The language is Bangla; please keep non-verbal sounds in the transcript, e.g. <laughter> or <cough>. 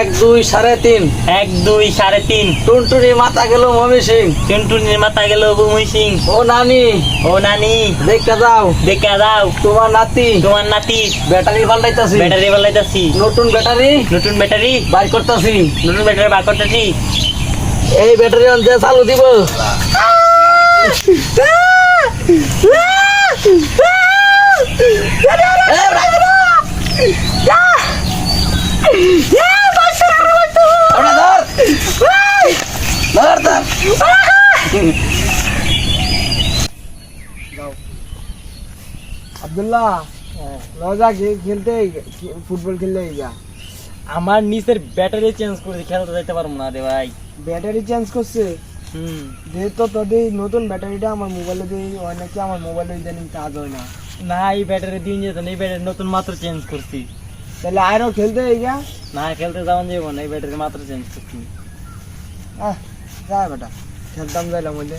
এক দুই সাড়ে তিন। এক দুই সাড়ে তিন। টুনটুনি মাথা গেল মমি সিং। টুনটুনির মাথা গেল বুমুই সিং। ও নানি। ও নানি। দেখতে যাও দেখা দাও। তোমার নাতি। তোমার নাতি। ব্যাটারি পাল্টাইতাছি। ব্যাটারি বলাইতাছি নতুন ব্যাটারি। নতুন ব্যাটারি। বাই করতেছি। নতুন ব্যাটারি বার করতেছি। এই ব্যাটারি অঞ্চে চালু দিব। <laughs> ওটা ধর। ধর, ধর। আব্দুল্লাহ লজা খেলতে ফুটবল খেলতে যা আমার নিচের ব্যাটারি চেঞ্জ করে খেলতে যাইতে পারবো না রে ভাই ব্যাটারি চেঞ্জ করছে হুম যেহেতু তোদের নতুন ব্যাটারিটা আমার মোবাইলে দিয়ে হয় নাকি আমার মোবাইলে ইদানিং কাজ হয় না না এই ব্যাটারি দিন যেত না এই ব্যাটারি নতুন মাত্র চেঞ্জ করছি তাহলে আরও খেলতে যা না খেলতে যাওয়ান যাব না এই ব্যাটারি মাত্র চেঞ্জ করছি। আহ যা বেটা খেলতাম যাইলাম বলে